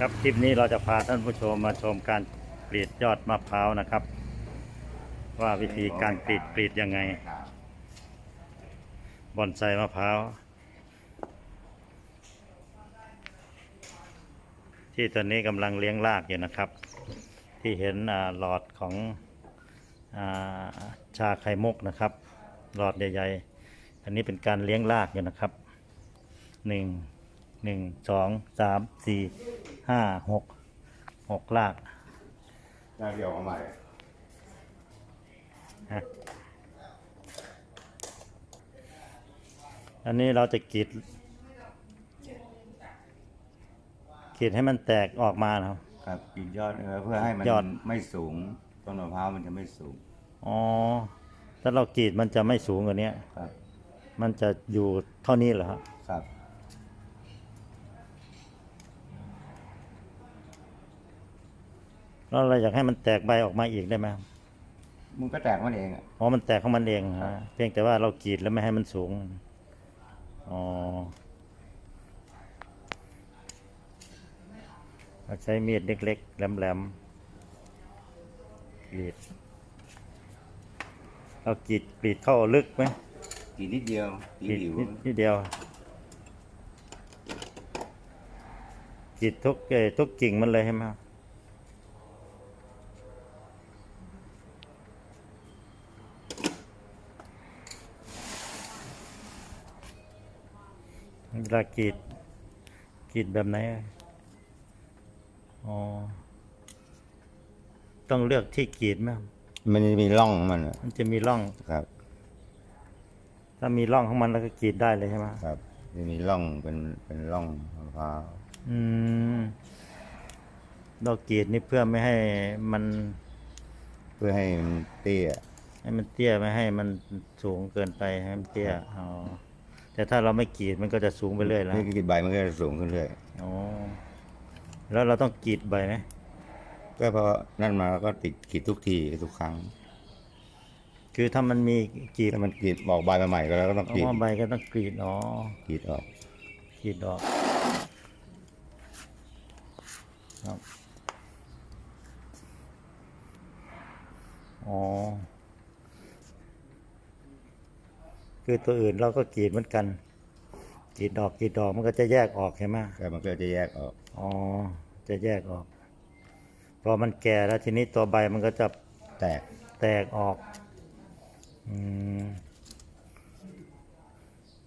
ครับคลิปนี้เราจะพาท่านผู้ชมมาชมการกรีดยอดมะพร้าวนะครับ ว่าวิธีการกรีดกรีดยังไงบอนไซมะพร้าวที่ตอนนี้กำลังเลี้ยงรากอยู่นะครับ ที่เห็นหลอดของอชาไข่มุกนะครับ หลอดใหญ่ๆ อันนี้เป็นการเลี้ยงรากอยู่นะครับหนึ่งหนึ่งสองสามสี่ ห้าหกหกรากได้เดียวเอาใหม่ฮะอันนี้เราจะกรีดกรีดให้มันแตกออกมานะครับ ครับกินยอดเออเพื่อให้มันยอด ไม่สูงต้นมะพร้าวมันจะไม่สูงอ๋อถ้าเรากรีดมันจะไม่สูงกว่านี้ครับ มันจะอยู่เท่านี้เหรอครับ ครับ แล้วเราอยากให้มันแตกใบออกมาอีกได้ไหมครับมันก็แตกมันเองอะ อ๋อมันแตกของมันเองครัฮะบ เพียงแต่ว่าเรากรีดแล้วไม่ให้มันสูงอ๋อเราใช้มีดเล็กๆแหลมๆกรีดเรากรีดกรีดเข้าลึกไหมกินนิดเดียวกกินรีดหิวนิดนิดเดียวกรีดทุกเอ่อทุกกิ่งมันเลยใช่ไหมครับ เวลากรีดกรีดแบบไหนอะอ๋อต้องเลือกที่กรีดไหมครับมันจะมีร่องมันอะมันจะมีร่อง ครับ ถ้ามีร่องของมันแล้วก็กรีดได้เลยใช่ไหมครับจะมีร่องเป็นเป็นร่องมะพร้าวอืมเรากรีดนี่เพื่อไม่ให้มัน เพื่อให้มันเตี้ย ให้มันเตี้ยไม่ให้มันสูงเกินไปให้มันเตี้ยอ๋อ แต่ถ้าเราไม่กรีดมันก็จะสูงไปเรื่อยแล้วนี่กินใบมันก็จะสูงขึ้นเรื่อยอ๋อแล้วเราต้องกรีดใบไหมก็เพราะนั่นมาก็ติดกรีดทุกทีทุกครั้ง คือถ้ามันมีกรีดถ้ามันกรีดบอกใบมาใหม่ก็แล้วก็ต้องเอากรีดว่าใบก็ต้องกรีดอ๋อกรีดออกกรีดออกครับอ๋อ คือตัวอื่นเราก็กรีดเหมือนกันกรีดดอกกรีดดอกมันก็จะแยกออกใช่ไหมแต่มันก็จะแยกออกอ๋อจะแยกออกพอมันแก่แล้วทีนี้ตัวใบมันก็จะแตกแตกออกอืม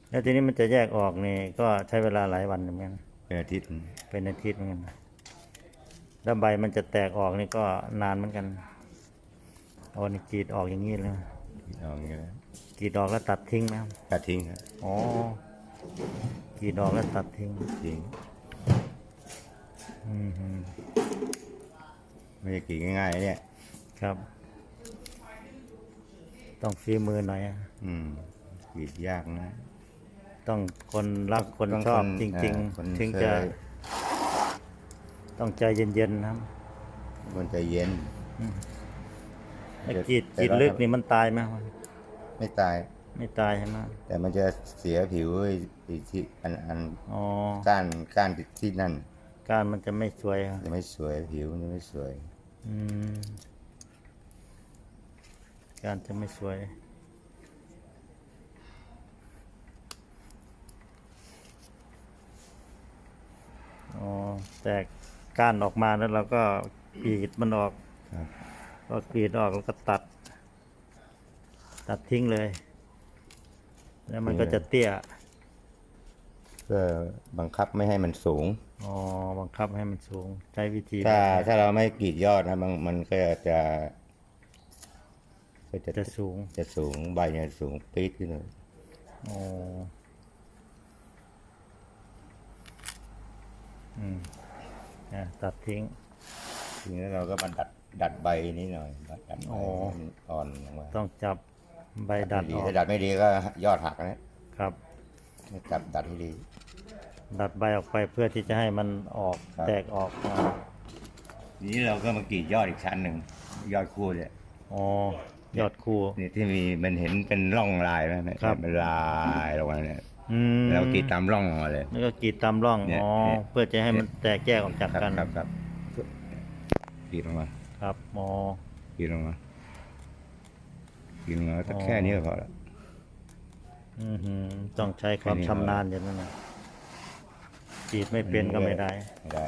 แล้วทีนี้มันจะแยกออกนี่ก็ใช้เวลาหลายวันเหมือนกันเป็นอาทิตย์เป็นอาทิตย์เหมือนกันแล้วใบมันจะแตกออกนี่ก็นานเหมือนกันอ๋อนี่กรีดออกอย่างนี้เลยกรีดออกอย่างเงี้ย กรีดออกแล้วตัดทิ้งนะครับตัดทิ้งครับอ๋อกรีดออกแล้วตัดทิ้งทิ้งอืมฮึไม่ใช่กรีดง่ายๆเนี่ยครับ ต้องฝีมือหน่อยอะอืมกรีดยากนะ ต้องคนรักคนต้องชอบคนจริงเอ่อคนๆ ถึงเคยจะต้องใจเย็นๆนะครับมันจะเย็น ไอ้แต่กรีดแต่กรีดเราลึกนี่มันตายไหม ไม่ตาย ไม่ตายใช่ไหมแต่มันจะเสียผิวไอ้ไอ้ที่อันอันอ๋อก้านก้านที่นั่นการมันจะไม่สวยครับจะไม่สวยผิวมันจะไม่สวย อืมการจะไม่สวย อ๋อ แตกก้านออกมาแล้วเราก็กรีดมันออกครับพอกรีดออกแล้วก็ตัด ตัดทิ้งเลย แล้วมันก็จะเตี้ย เพื่อบังคับไม่ให้มันสูง อ๋อ บังคับให้มันสูง ใช้วิธี ถ้าถ้าเราไม่กรีดยอดนะมันมันก็จะก็จะจะสูง จะสูงใบเนี่ยสูงปี๊ดขึ้นเลยอ๋อ อืมอะตัดทิ้ง ทีนี้เราก็มาดัดดัดใบนิดหน่อยดัดดัดใบอ๋อให้มันอ่อนลงมา ต้องจับ ใบดัดไม่ออกถ้าดัดไม่ดีก็ยอดหักนะครับ จับดัดให้ดี ดัดใบออกไปเพื่อที่จะให้มันออกครับ แตกออกอ๋อทีนี้เราก็มากรีดยอดอีกชั้นหนึ่งยอดคู่เนี่ยอ๋อยอดคู่นี่ที่มีมันเห็นเป็นร่องลายไหมเนี่ยครับ เป็นลายลงมาเนี่ยอืมแล้วกรีดตามร่องออกมาเลย แล้วก็กรีดตามร่องเนี่ยอ๋อเนี่ย เพื่อจะให้มันแตกแยกออกจากครับกันครับครับกรีดลงมาครับอ๋อกรีดลงมา กรีดลงมาแต่อ๋อแค่นี้ก็พอละอือหือต้องใช้ความแค่นี้ชำนาญอย่างนั้นนะกรีดไม่เป็นก็ไม่ได้ไม่ได้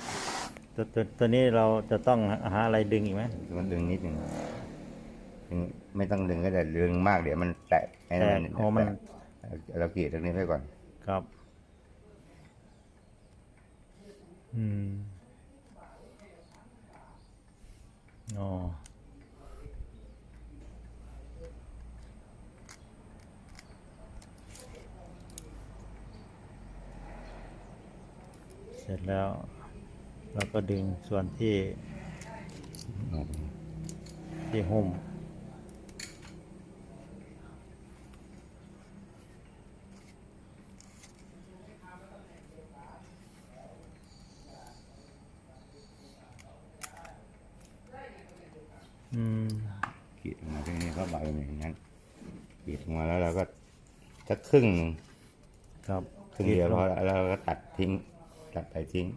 ตัวตัวตัวนี้เราจะต้องหาอะไรดึงอีกไหมมันดึงนิดหนึ่งดึงไม่ต้องดึงก็ได้ดึงมากเดี๋ยวมันแตกไอ้แตนั่กนอ๋อมันแตกเรากรีดตรงนี้ไว้ก่อน ครับ อืมอ๋อ ร็จแล้ว เราก็ดึงส่วนที่ที่หุ้มอืมกรีดออกมาตรงนี้ก็ใบมันอย่างนั้นกรีดออกมาแล้วเราก็สักครึ่งหนึ่งครับครึ่งเดียวพอแล้วเราก็ตัดทิ้ง ตัดไปทิ้ง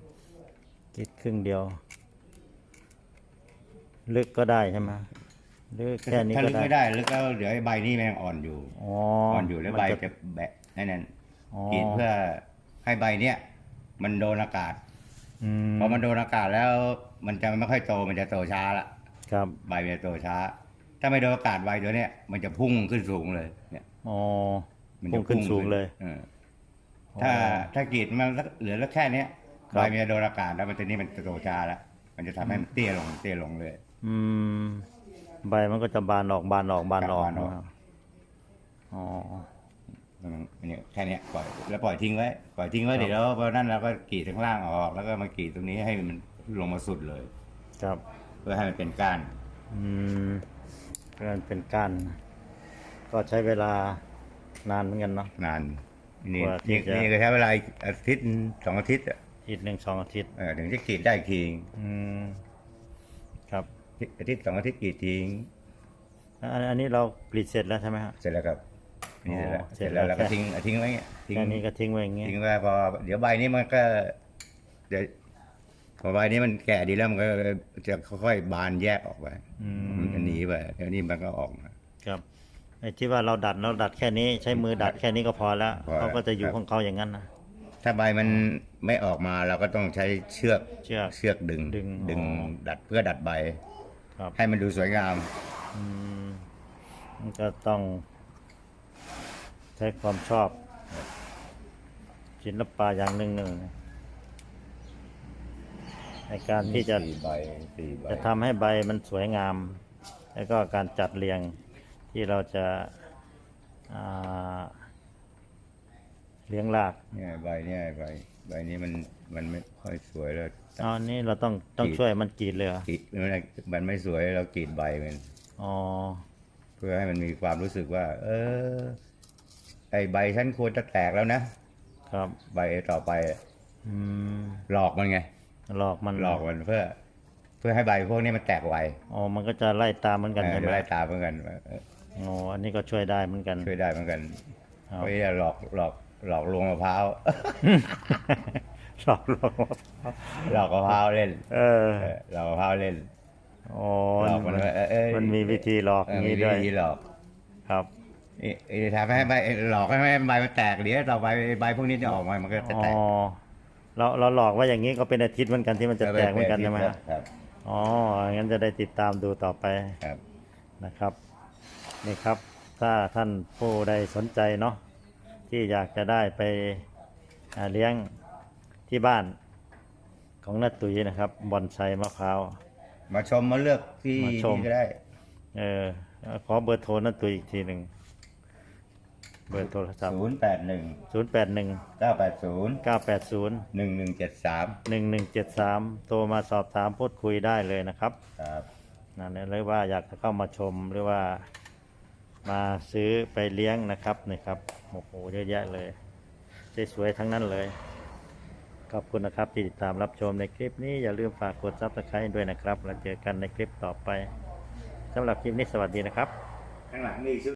คิดครึ่งเดียว ลึกก็ได้ใช่ไหมลึกแค่นี้ถ้าก็ลึกได้ ไม่ได้ลึกแล้วเดี๋ยวไอ้ใบนี้มันยังอ่อนอยู่อ๋ออ่อนอยู่แล้วมันใบจะจะแบะนั่นนั่นอ๋อ กรีดเพื่อให้ใบเนี้ยมันโดนอากาศอืมพอมันโดนอากาศแล้ว มันจะไม่ค่อยโตมันจะโตช้าละครับ ใบมันจะโตช้า ถ้าไม่โดนอากาศใบตัวเนี้ยมันจะพุ่งขึ้นสูงเลยเนี่ย อ๋อมันพุ่จะงขึ้นสูงเลย ออ ถ้าถ้ากรีดมันสักเหลือแล้วแค่เนี้ยครับ ใบมันจะโดนอากาศแล้วมันตัวนี้มันจะโตช้าแล้วมันจะทำให้มันเตี้ยลงเตี้ยลงเลย อืม ใบมันก็จะบานออกบานออกบานออกบานออก นะครับอ๋ออันนี้แค่เนี้ยปล่อยแล้วปล่อยทิ้งไว้ปล่อยทิ้งไว้ครับ เดี๋ยวแล้วพอนั่นเราก็กรีดข้างล่างออก แล้วก็มากรีดตรงนี้ให้มันลงมาสุดเลย ครับ เพื่อให้มันเป็นก้าน อืมเพื่อนเป็นก้านก็ใช้เวลานานเหมือนกันเนาะนาน นี่กว่าที่นี่จะนี่ก็ใช้เวลาอีกอาทิตย์สองอาทิตย์อะอาทิตย์หนึ่งสองอาทิตย์ เออถึงจะกรีดได้อีกทีอืมครับอาทิตย์สองอาทิตย์กรีดทิ้งอันอันนี้เรากรีดเสร็จแล้วใช่ไหมฮะเสร็จแล้วครับนี่เสร็จแล้วอ๋อเสร็จแล้วเสร็จแล้วเราก็ทิ้งทิ้งไว้เงี้ยทิ้งแค่นี้ก็ทิ้งไว้อย่างงี้ทิ้งไว้พอเดี๋ยวใบนี้มันก็เดี๋ยวพอใบนี้มันแก่ดีแล้วมันก็จะค่อยๆบานแยกออกไปอืมมันจะหนีไปแล้วนี่มันก็ออกมาครับ ไอ้ที่ว่าเราดัดเราดัดแค่นี้ใช้มือดัดแค่นี้ก็พอแล้วพอแล้ว เขาก็จะอยู่ครับของเขาอย่างนั้นนะ ถ้าใบมันไม่ออกมาเราก็ต้องใช้เชือกเชือกเชือกดึงดึงดึงอ๋อดัดเพื่อดัดใบ ครับ ให้มันดูสวยงาม อืมมันก็ต้อง ใช้ความชอบศิลปะอย่างหนึ่งหนึ่งในการที่จะ สี่ใบสี่ใบจะทำให้ใบมันสวยงาม แล้วก็การจัดเรียง ที่เราจะอ่าเลี้ยงรากเนี่ยใบเนี่ยใบใบนี้มันมันไม่ค่อยสวยเลยอ๋อนี่เราต้องต้องกรีดช่วยมันกรีดเลยเหรอกรีดมันไม่มันไม่สวยเรากรีดใบมันอ๋อเพื่อให้มันมีความรู้สึกว่า เออ ไอใบฉันควรจะแตกแล้วนะ ครับใบต่อไปอืมหลอกมันไง หลอกมันหลอกมันเพื่อ เพื่อให้ใบพวกนี้มันแตกไวอ๋อมันก็จะไล่ตามเหมือนกันเออใช่ไหมจะไล่ตามเหมือนกันเอออ๋ออันนี้ก็ช่วยได้เหมือนกัน ช่วยได้เหมือนกันครับเพราะจะหลอกหลอกหลอกลวงมะพร้าวหลอกลวงหลอกมะพร้าวเล่นเออเออหลอกมะพร้าวเล่น อ๋อหลอกมันว่าเออเออมันมีวิธีหลอกเอออย่างมีนี้วิด้วยธีหลอกครับ เอะเอะทำให้ใบหลอกให้ใบมันแตกเดี๋ยวต่อไปใบพวกนี้จะออกมามันก็จะอ๋อแตกเราเราหลอกว่าอย่างนี้ก็เป็นอาทิตย์เหมือนกันที่มันจะแตกเหมือนกันใช่ไหมฮะครับ อ๋องั้นจะได้ติดตามดูต่อไปครับ นะครับ นี่ครับ ถ้าท่านผู้ใดสนใจเนาะที่อยากจะได้ไปอ่าเลี้ยงที่บ้านของนาตุยนะครับบอนไซมะพร้าวมาชมมาเลือกที่มาชมที่ก็ได้เออขอเบอร์โทรนาตุยอีกทีหนึ่งเบอร์โทรศัพท์ ศูนย์แปดหนึ่งศูนย์แปดหนึ่งเก้าแปดศูนย์เก้าแปดศูนย์หนึ่งหนึ่งเจ็ดสามหนึ่งหนึ่งเจ็ดสามโทรมาสอบถามพูดคุยได้เลยนะครับครับ นั่นแหละหรือว่าอยากจะเข้ามาชมหรือว่า มาซื้อไปเลี้ยงนะครับนี่ครับโอ้โหเยอะแยะเลยสวยๆทั้งนั้นเลย ขอบคุณนะครับที่ติดตามรับชมในคลิปนี้อย่าลืมฝากกดซับสไครต์ด้วยนะครับแล้วเจอกันในคลิปต่อไปสำหรับคลิปนี้สวัสดีนะครับ ข้างหลังมีชุด